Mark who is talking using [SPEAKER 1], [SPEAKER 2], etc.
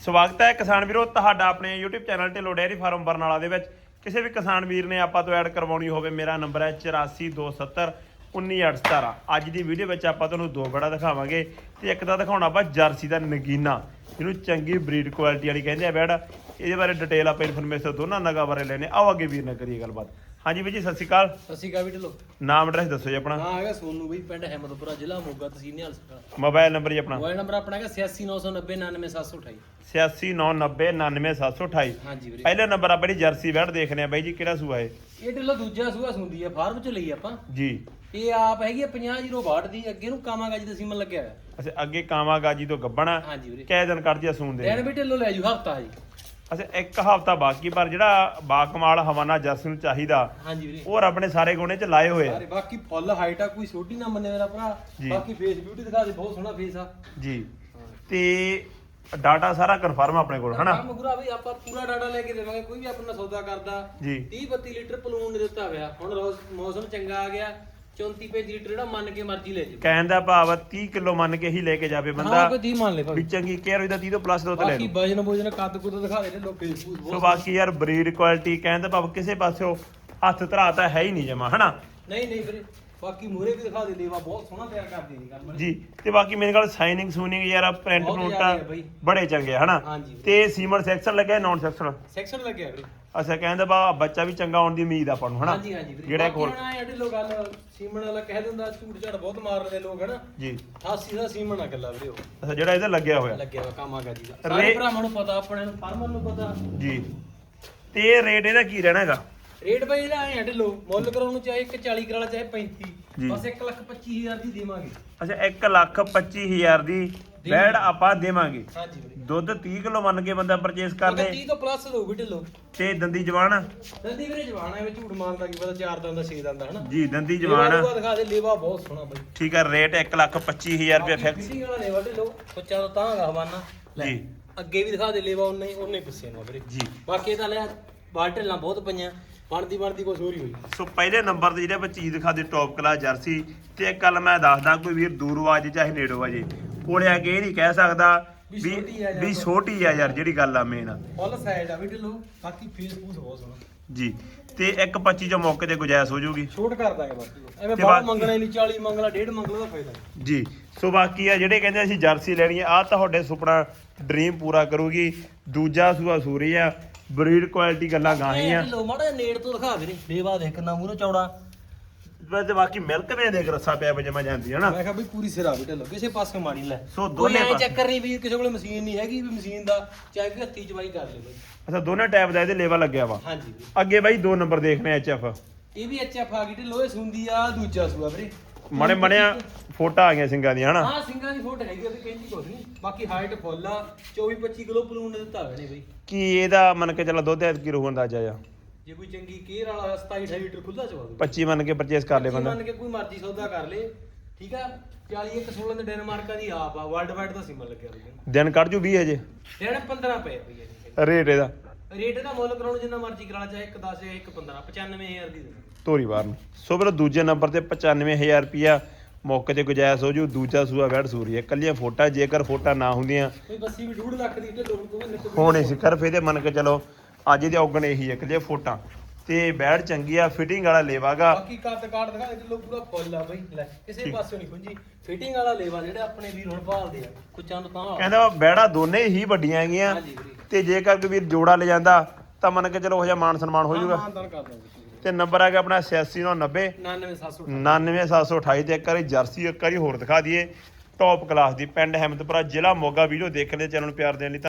[SPEAKER 1] ਸਵਾਗਤ ਹੈ ਕਿਸਾਨ ਵੀਰੋ, ਤੁਹਾਡਾ ਆਪਣੇ YouTube channel Dhillon dairy farm Barnala ਦੇ ਵਿੱਚ। ਕਿਸੇ ਵੀ ਕਿਸਾਨ ਵੀਰ ਨੇ ਆਪਾਂ ਤੋਂ ਐਡ ਕਰਵਾਉਣੀ ਹੋਵੇ, ਮੇਰਾ ਨੰਬਰ ਹੈ 8427 19817 ਅੱਜ ਦੀ ਵੀਡੀਓ ਵਿੱਚ ਆਪਾਂ ਤੁਹਾਨੂੰ ਦੋ ਬੜਾ ਦਿਖਾਵਾਂਗੇ ਤੇ ਇੱਕ ਦਾ ਦਿਖਾਉਣਾ ਆਪਾਂ ਜਰਸੀ ਦਾ ਨਗੀਨਾ ਇਹਨੂੰ ਚੰਗੀ ਬਰੀਡ ਕੁਆਲਿਟੀ ਵਾਲੀ ਕਹਿੰਦੇ ਆ ਬੈੜ ਇਹਦੇ ਬਾਰੇ ਡਿਟੇਲ ਆਪਾਂ ਇਨਫੋਰਮੇਸ਼ਨ ਦੋਨਾਂ ਨਗਾ ਬਾਰੇ ਲੈਣੇ ਆਓ ਅੱਗੇ ਵੀਰ ਨਾਲ ਕਰੀਏ ਗੱਲਬਾਤ। ਹਾਂਜੀ ਵੀਰ ਜੀ ਸਤਿ ਸ਼੍ਰੀ ਅਕਾਲ।
[SPEAKER 2] ਸਤਿ ਸ਼੍ਰੀ ਅਕਾਲ ਵੀ ਢਿੱਲੋਂ
[SPEAKER 1] ਨਾਮ ਐਡਰੈਸ ਦੱਸੋ ਜੀ ਆਪਣਾ।
[SPEAKER 2] ਹਾਂ ਹੈਗਾ ਸੋਨੂ ਬਈ ਪਿੰਡ ਅਹਿਮਦਪੁਰਾ ਜ਼ਿਲ੍ਹਾ ਮੋਗਾ ਤਹਿਸੀਲ ਨਿਹਾਲ ਸਿੰਘ
[SPEAKER 1] ਮੋਬਾਈਲ ਨੰਬਰ ਜੀ ਆਪਣਾ।
[SPEAKER 2] ਮੋਬਾਈਲ ਨੰਬਰ ਆਪਣਾ ਹੈਗਾ 8699099728
[SPEAKER 1] 8699099728
[SPEAKER 2] ਹਾਂਜੀ ਵੀਰੇ
[SPEAKER 1] ਪਹਿਲੇ ਨੰਬਰ ਆਪਾਂ ਜਿਹੜੀ ਜਰਸੀ ਬੈੜ ਦੇਖਨੇ ਆ ਬਾਈ ਜੀ ਕਿਹੜਾ ਸੂਆ ਹੈ
[SPEAKER 2] ਇਹ ਢਿੱਲੋਂ ਦੂਜਾ ਸੂਆ ਸੁੰਦੀ ਆ ਫਾਰਮ ਚ ਲਈ ਆਪਾਂ।
[SPEAKER 1] ਜੀ।
[SPEAKER 2] ਇਹ ਆਪ ਹੈਗੀ ਆ 50 ਦੀ ਅੱਗੇ ਨੂੰ ਕਾਮਾਗਾ ਜੀ ਦਾ ਸੀਮਨ ਲੱਗਿਆ ਹੋਇਆ।
[SPEAKER 1] ਅੱਛਾ ਅੱਗੇ ਕਾਮਾ ਗਾਜੀ ਤੋਂ ਗੱਬਣਾ।
[SPEAKER 2] ਹਾਂਜੀ ਵੀਰੇ
[SPEAKER 1] ਕੈ ਦਿਨ ਕੱਢ ਦਿਆ ਸੂਣ ਦੇ।
[SPEAKER 2] ਲੈਣ ਵੀ ਢਿੱਲੋਂ ਲੈ ਜੂ ਹਫਤਾ ਜੀ।
[SPEAKER 1] ਅੱਛਾ ਇੱਕ ਹਫਤਾ ਬਾਕੀ ਪਰ ਜਿਹੜਾ ਬਾਕਮਾਲ ਹਵਾਨਾ ਜਰਸੀ ਨੂੰ ਚਾਹੀਦਾ
[SPEAKER 2] ਹਾਂਜੀ ਵੀਰੇ।
[SPEAKER 1] ਉਹ ਰੱਬ ਨੇ ਸਾਰੇ ਗੁਣੇ ਚ ਲਾਏ ਹੋਏ ਆ।
[SPEAKER 2] ਸਾਰੇ ਬਾਕੀ ਫੁੱਲ ਹਾਈਟ ਆ ਕੋਈ ਛੋਟੀ ਨਾ ਮੰਨੇ ਮੇਰਾ ਭਰਾ।
[SPEAKER 1] ਜੀ।
[SPEAKER 2] ਬਾਕੀ ਫੇਸ ਬਿਊਟੀ ਦਿਖਾ ਦੇ ਬਹੁਤ ਸੋਹਣਾ ਫੇਸ ਆ।
[SPEAKER 1] ਜੀ। ਤੇ ਡਾਟਾ ਸਾਰਾ ਕਨਫਰਮ ਆਪਣੇ ਕੋਲ ਹਨਾ?
[SPEAKER 2] ਕੰਮ ਗੁਰਾ ਵੀ ਆਪਾਂ ਪੂਰਾ ਡਾਟਾ ਲੈ ਕੇ ਦੇਵਾਂਗੇ ਕੋਈ ਵੀ ਆਪਣਾ ਸੌਦਾ ਕਰਦਾ।
[SPEAKER 1] ਜੀ।
[SPEAKER 2] 30 32 ਲੀਟਰ ਪਲੂਨ ਦਿੱਤਾ ਹੋਇਆ। ਹੁਣ ਰੋਜ਼ ਮੌਸਮ ਚੰਗਾ ਆ ਗਿਆ 34 35 ਲੀਟਰ ਜਿਹੜਾ ਮੰਨ ਕੇ ਮਰਜ਼ੀ ਲੈ ਜਾਓ।
[SPEAKER 1] ਕਹਿਣ ਦਾ ਭਾਵ ਆ 30 ਕਿਲੋ ਮੰਨ ਕੇ ਹੀ ਲੈ ਕੇ ਜਾਵੇ
[SPEAKER 2] ਹਾਂ
[SPEAKER 1] ਬੰਦਾ
[SPEAKER 2] ਕੋਈ 30 ਮੰਨ ਲੈ
[SPEAKER 1] ਵੀ
[SPEAKER 2] ਭਾਵੇਂ
[SPEAKER 1] ਚੰਗੀ ਕੇਅਰ ਹੋਈ ਤਾਂ 30 ਤੋਂ ਪਲੱਸ ਦੋ ਤੇ ਲੈ
[SPEAKER 2] ਬਾਕੀ
[SPEAKER 1] ਲਓ।
[SPEAKER 2] ਵਜਨ ਭੋਜਨ ਕੱਦ ਕੁੱਦ ਦਿਖਾ ਦੇ ਲੋਕ।
[SPEAKER 1] ਸੋ
[SPEAKER 2] ਬਹੁਤ
[SPEAKER 1] ਬਾਕੀ ਯਾਰ ਬਰੀਡ ਕੁਆਲਿਟੀ ਕਹਿਣ ਦਾ ਭਾਵ ਕਿਸੇ ਪਾਸਿਓ ਹੱਥ ਧਰਾ ਤਾਂ ਹੈ ਹੀ ਨਹੀਂ ਜਮਾ ਹਨਾ?
[SPEAKER 2] ਨਹੀਂ ਨਹੀਂ ਵੀਰੇ। ਬਾਕੀ ਮੂਰੇ ਵੀ ਦਿਖਾ ਦੇ ਲੇਵਾ ਬਹੁਤ ਸੋਹਣਾ ਤਿਆਰ ਕਰਦੀ ਨਹੀਂ ਗੱਲ
[SPEAKER 1] ਜੀ ਤੇ ਬਾਕੀ ਮੇਰੇ ਕੋਲ ਸਾਈਨਿੰਗ ਸੂਨਿੰਗ ਯਾਰ ਪ੍ਰਿੰਟ
[SPEAKER 2] ਬਹੁਤ
[SPEAKER 1] ਪ੍ਰਿੰਟ
[SPEAKER 2] ਜ਼ਿਆਦਾ ਹੈ ਬਾਈ।
[SPEAKER 1] ਬੜੇ ਚੰਗੇ ਆ, ਹਨਾ?
[SPEAKER 2] ਹਾਂਜੀ।
[SPEAKER 1] ਤੇ ਸੀਮਨ ਸੈਕਸ਼ਨ ਲੱਗਿਆ ਨਾਨ ਸੈਕਸ਼ਨ
[SPEAKER 2] ਸੈਕਸ਼ਨ ਲੱਗਿਆ ਵੀਰੇ।
[SPEAKER 1] ਅੱਛਾ ਕਹਿੰਦਾ ਬਾ ਬੱਚਾ ਵੀ ਚੰਗਾ ਆਉਣ ਦੀ ਉਮੀਦ ਆ ਆਪਾਂ ਨੂੰ ਹਨਾ?
[SPEAKER 2] ਹਾਂਜੀ ਹਾਂਜੀ ਵੀਰੇ।
[SPEAKER 1] ਜਿਹੜਾ
[SPEAKER 2] ਹੁਣ ਢਿੱਲੋ ਗੱਲ ਸੀਮਣ ਵਾਲਾ ਕਹਿ ਦਿੰਦਾ ਝੂਠ ਝਾੜ ਬਹੁਤ ਮਾਰਦੇ ਲੋਕ ਹਨਾ?
[SPEAKER 1] ਜੀ।
[SPEAKER 2] 88 ਦਾ ਸੀਮਣ ਆ ਗੱਲਾਂ ਵੀਰੇ ਉਹ।
[SPEAKER 1] ਅੱਛਾ ਜਿਹੜਾ ਇਹਦੇ ਲੱਗਿਆ ਹੋਇਆ।
[SPEAKER 2] ਲੱਗਿਆ ਵਾ ਕਾਮਾਗਾ ਜੀ ਦਾ।
[SPEAKER 1] ਰੇ-
[SPEAKER 2] ਸਾਰੇ ਭਰਾਵਾਂ ਨੂੰ ਪਤਾ ਆਪਣੇ ਨੂੰ ਫਾਰਮਰ ਨੂੰ ਪਤਾ।
[SPEAKER 1] ਜੀ। ਤੇ ਰੇਟ ਇਹਦਾ ਕੀ ਰਹਿਣਾ ਹੈਗਾ?
[SPEAKER 2] ਰੇਟ ਬਾਈ ਜਿਹੜਾ ਆਏ ਢਿੱਲੋ ਮੁੱਲ ਕਰਾਉਣ ਨੂੰ ਚਾਹੇ 140 ਕਰਾਲਾ ਚਾਹੇ 35
[SPEAKER 1] ਜੀ।
[SPEAKER 2] ਬਸ 1 ਲੱਖ 25000 ਦੀ ਦੇਵਾਂਗੇ।
[SPEAKER 1] ਅੱਛਾ 1 ਲੱਖ 25000 ਦੀ ਬੈਡ ਆਪਾਂ ਦੇਵਾਂਗੇ।
[SPEAKER 2] ਹਾਂਜੀ ਵੀਰੇ
[SPEAKER 1] ਦੁੱਧ 30 ਕਿਲੋ ਮੰਨ ਕੇ ਬੰਦਾ ਪਰਚੇਸ ਕਰ ਲੇ।
[SPEAKER 2] 30 ਤੋਂ ਪਲੱਸ ਦੋ ਵੀ ਢਿੱਲੋ।
[SPEAKER 1] ਤੇ ਦੰਦੀ ਜਵਾਨ?
[SPEAKER 2] ਦੰਦੀ ਵੀਰੇ ਜਵਾਨ ਐ ਝੂਠ ਮਾਰਦਾ ਕੀ ਪਤਾ ਚਾਰ ਦੰਦ ਦਾ ਛੇ ਦੰਦ ਦਾ ਹਨਾ?
[SPEAKER 1] ਜੀ ਦੰਦੀ
[SPEAKER 2] ਲੇਵਾ
[SPEAKER 1] ਜਵਾਨ।
[SPEAKER 2] ਲੂਆ ਦਿਖਾ ਦੇ ਲੇਵਾ ਬਹੁਤ ਸੋਹਣਾ ਬਾਈ।
[SPEAKER 1] ਠੀਕ ਹੈ ਰੇਟ 1 ਲੱਖ 25000 ਰੁਪਏ ਫਿਕਸ
[SPEAKER 2] ਫਿਟਿੰਗ ਵਾਲਾ ਲੇਵਾ ਢਿੱਲੋ ਬੱਚਾ ਤਾਂ ਤਾਂ ਹਵਾਨਾ। ਲੈ
[SPEAKER 1] ਜੀ।
[SPEAKER 2] ਅੱਗੇ ਵੀ ਦਿਖਾ ਦੇ ਲੇਵਾ ਉਹਨੇ ਉਹਨੇ ਪਿੱਛੇ ਨੂੰ ਵੀਰੇ।
[SPEAKER 1] ਜੀ।
[SPEAKER 2] ਬਾਕੀ ਤਾਂ ਲੈ ਬਾਲ ਢਿੱਲਾਂ ਬਹੁਤ ਪਈਆਂ ਬਣਦੀ ਬਣਦੀ ਕੁਛ ਹੋਰ ਹੀ ਹੋਈ।
[SPEAKER 1] ਸੋ ਪਹਿਲੇ ਨੰਬਰ ਤੇ ਜਿਹੜੇ ਆਪਾਂ ਚੀਜ਼ ਦਿਖਾਦੇ ਟੌਪ ਕਲਾਸ ਜਰਸੀ ਤੇ ਇੱਕ ਗੱਲ ਮੈਂ ਦੱਸਦਾ ਕੋਈ ਵੀਰ ਦੂਰੋਂ ਆ ਜੇ ਚਾਹੇ ਨੇੜੋਂ ਆ ਜੇ ਕੋਲੇ ਆ ਕੇ ਇਹ ਨਹੀਂ ਕਹਿ ਸਕਦਾ
[SPEAKER 2] ਵੀ ਛੋਟੀ ਆ ਜਾਂ
[SPEAKER 1] ਵੀ ਛੋਟੀ ਆ ਯਾਰ ਜਿਹੜੀ ਗੱਲ ਆ ਮੇਨ
[SPEAKER 2] ਫੁੱਲ ਸਾਈਡ ਆ ਵੀ ਢਿੱਲੋ ਬਾਕੀ ਫੇਸ ਫੂਸ ਬਹੁਤ ਸੋਹਣਾ।
[SPEAKER 1] ਜੀ ਤੇ ਇੱਕ 25 ਜੋ ਮੌਕੇ ਤੇ ਗੁਜਾਇਸ਼ ਹੋ ਜਾਊਗੀ।
[SPEAKER 2] ਛੋਟ ਕਰ ਦਾਂਗੇ ਬਾਕੀ। ਐਵੇਂ
[SPEAKER 1] ਤੇ
[SPEAKER 2] ਬਾਹਰ
[SPEAKER 1] ਬਾਕੀ-
[SPEAKER 2] ਮੰਗਣਾ ਹੀ ਨਹੀਂ 40 ਮੰਗਲਾ ਡੇਢ ਮੰਗਲਾ ਦਾ ਫਾਇਦਾ ਨਹੀਂ।
[SPEAKER 1] ਜੀ ਸੋ ਬਾਕੀ ਆ ਜਿਹੜੇ ਕਹਿੰਦੇ ਅਸੀਂ ਜਰਸੀ ਲੈਣੀ ਆ ਆਹ ਤੁਹਾਡੇ ਸੁਪਨਾ ਡ੍ਰੀਮ ਪੂਰਾ ਕਰੂਗੀ। ਦੂਜਾ ਸੂਆ ਸੂਰੀ ਆ ਬਰੀਡ ਕੁਆਲਿਟੀ ਗੱਲਾਂ ਗਾਹੀ ਆ।
[SPEAKER 2] ਢਿੱਲੋਂ ਮਾੜਾ ਜਿਹਾ ਨੇੜ ਤੋਂ ਦਿਖਾ ਵੀਰੇ। ਲੇਵਾ ਦੇਖ ਕਿੰਨਾ ਮੂਹਰੋਂ ਚੌੜਾ
[SPEAKER 1] ਤੇ ਬਾਕੀ ਮਿਲਕ ਵੇ ਦੇਖ ਰੱਸਾ ਪਿਆ ਵਜਮਾ ਜਾਂਦੀ ਹੈ ਨਾ
[SPEAKER 2] ਮੈਂ ਕਿਹਾ ਵੀ ਪੂਰੀ ਸਿਰਾ ਵੀ ਢਿੱਲੋਂ ਕਿਸੇ ਪਾਸੇ ਮਾਰੀ ਲੈ।
[SPEAKER 1] ਸੋ
[SPEAKER 2] ਕੋਈ
[SPEAKER 1] ਦੋਨੇ
[SPEAKER 2] ਐ
[SPEAKER 1] ਪਾਸੇ-
[SPEAKER 2] ਚੱਕਰ ਨਹੀਂ ਵੀ ਕਿਸੇ ਕੋਲੇ ਮਸ਼ੀਨ ਨਹੀਂ ਹੈਗੀ ਵੀ ਮਸ਼ੀਨ ਦਾ ਚਾਹੇ ਵੀ ਹੱਥੀ ਚਵਾਈ ਕਰ ਲੈ ਬਾਈ।
[SPEAKER 1] ਅੱਛਾ ਦੋਨੇ ਟਾਈਪ ਦਾ ਇਹਦੇ ਲੇਵਾ ਲੱਗਿਆ ਵਾ।
[SPEAKER 2] ਹਾਂਜੀ। ਵੀਰੇ।
[SPEAKER 1] ਅੱਗੇ ਬਾਈ ਦੋ ਨੰਬਰ ਦੇਖਣੇ ਐਚ ਐਫ।
[SPEAKER 2] ਇਹ ਵੀ ਐਚਐਫ ਆ ਗਈ ਢਿੱਲੋਂ ਇਹ ਸੁੰਦੀ ਆ ਦੂਜਾ ਸੂਆ ਵੀਰੇ।
[SPEAKER 1] ਮੜੇ ਮੜਿਆ ਫੋਟਾ ਆ ਗਈਆਂ ਸਿੰਘਾਂ ਦੀਆਂ ਹਨਾ?
[SPEAKER 2] ਹਾਂ ਸਿੰਘਾਂ ਦੀ ਫੋਟ ਹੈਗੀ ਵੀ ਕਹਿੰਦੀ ਕੁਛ ਨਹੀਂ। ਬਾਕੀ ਹਾਈਟ ਫੁੱਲ ਆ 24 25 ਕਿਲੋ ਪਲੂਨ ਦਿੱਤਾ ਹੋਇਆ ਨੇ ਬਈ।
[SPEAKER 1] ਕੀ ਇਹਦਾ ਮੰਨ ਕੇ ਚੱਲਾ ਦੁੱਧ ਐਤਕੀ ਰਹੂ ਅੰਦਾਜ਼ਾ ਆ
[SPEAKER 2] ਜੇ ਕੋਈ ਚੰਗੀ ਕੇਅਰ ਵਾਲਾ 27 28 ਲੀਟਰ ਖੁੱਲਾ ਚਵਾ ਦੂ
[SPEAKER 1] 25 ਮੰਨ ਕੇ ਪਰਚੇਸ ਕਰ ਲੇ ਬੰਦਾ।
[SPEAKER 2] ਮੰਨ ਕੇ ਕੋਈ ਮਰਜ਼ੀ ਸੌਦਾ ਕਰ ਲੇ ਠੀਕ ਆ? 40 ਇੱਕ 16 ਦੇ ਡੈਨਮਾਰਕਾਂ ਦੀ ਆਪ ਆ ਵਰਲਡ ਵਾਈਡ ਦਾ ਸਿੰਬਲ ਲੱਗਿਆ ਹੋਇਆ
[SPEAKER 1] ਦਿਨ ਕੱਢ ਜੂ 20 ਅਜੇ
[SPEAKER 2] ਜਿਹੜਾ 15 ਪਏ ਦੀ
[SPEAKER 1] ਰੇਟ ਇਹਦਾ।
[SPEAKER 2] ਰੇਟ ਦਾ ਮੁੱਲ ਕਰਾਉਣ ਜਿੰਨਾ ਮਰਜ਼ੀ ਕਰਾ ਲਾ ਚਾਹੇ 1 10 ਜਾਂ 1 15 95000 ਦੀ ਦੇ
[SPEAKER 1] ਤੋਰੀ ਬਾਰ ਨੂੰ। ਸੋ ਵੀਰੋ ਦੂਜੇ ਨੰਬਰ ਤੇ 95000 ਰੁਪਿਆ ਮੌਕੇ ਤੇ ਗੁਜਾਇਸ਼ ਹੋ ਜੂ ਦੂਜਾ ਸੂਆ ਵੈੜ ਸੂਰੀ ਹੈ। ਕੱਲੀਆਂ ਫੋਟਾ ਜੇਕਰ ਫੋਟਾ ਨਾ ਹੁੰਦੀਆਂ।
[SPEAKER 2] ਕੋਈ ਬੱਸੀ ਵੀ 2.5 ਲੱਖ ਦੀ ਢਿੱਲੋਂ ਕੋਈ ਨਿੱਕ
[SPEAKER 1] ਹੋਣੇ ਸੀ ਸਿਰਫ ਇਹਦੇ ਮੰਨ ਕੇ ਚਲੋ ਅੱਜ ਦੇ ਔਗਣ ਇਹੀ ਹੈ ਕਿ ਜੇ ਫੋਟਾਂ। ਤੇ ਬੈੜ ਚੰਗੀ ਆ ਫਿਟਿੰਗ ਵਾਲਾ ਲੇਵਾਗਾ।
[SPEAKER 2] ਬਾਕੀ ਕੱਦ ਕਾਟ ਦਿਖਾ ਦੇ ਢਿੱਲੋਂ ਪੂਰਾ ਫੁੱਲ ਆ ਬਈ। ਲੈ ਕਿਸੇ ਪਾਸੇ ਨਹੀਂ ਖੁੰਜੀ ਫਿਟਿੰਗ ਵਾਲਾ ਲੇਵਾ ਜਿਹੜੇ ਆਪਣੇ ਵੀਰ ਹੁਣ ਭਾਲਦੇ ਆ ਕੁਚਾਂ ਨੂੰ ਤਾਂ।
[SPEAKER 1] ਕਹਿੰਦਾ ਬੈੜਾ ਦੋਨੇ ਹੀ ਵੱਡੀਆਂ ਹੈਗੀਆਂ।
[SPEAKER 2] ਹਾਂਜੀ ਵੀਰੇ
[SPEAKER 1] ਤੇ ਜੇਕਰ ਕੋਈ ਵੀਰ ਜੋੜਾ ਲੈ ਜਾਂਦਾ ਤਾਂ ਮੰਨ ਕੇ ਚਲੋ ਉਹ ਜਿਹਾ ਮਾਨ ਸਨਮਾਨ ਹੋ ਜਾਊਗਾ।
[SPEAKER 2] ਮਾਨਦਾਨ ਕਰ ਦਾਂਗੇ।
[SPEAKER 1] ਤੇ ਨੰਬਰ ਆ ਗਿਆ ਆਪਣਾ 8690
[SPEAKER 2] 99700
[SPEAKER 1] 99728 ਤੇ ਇੱਕ ਵਾਰੀ ਜਰਸੀ ਇੱਕ ਵਾਰੀ ਹੋਰ ਦਿਖਾ ਦਈਏ। ਟੌਪ ਕਲਾਸ ਦੀ ਪਿੰਡ ਹੈਮਦਪੁਰਾ ਜ਼ਿਲ੍ਹਾ ਮੋਗਾ ਵੀਡੀਓ ਦੇਖਣ ਦੇ ਚੈਨਲ ਨੂੰ ਪਿਆਰ ਦੇਣ ਲਈ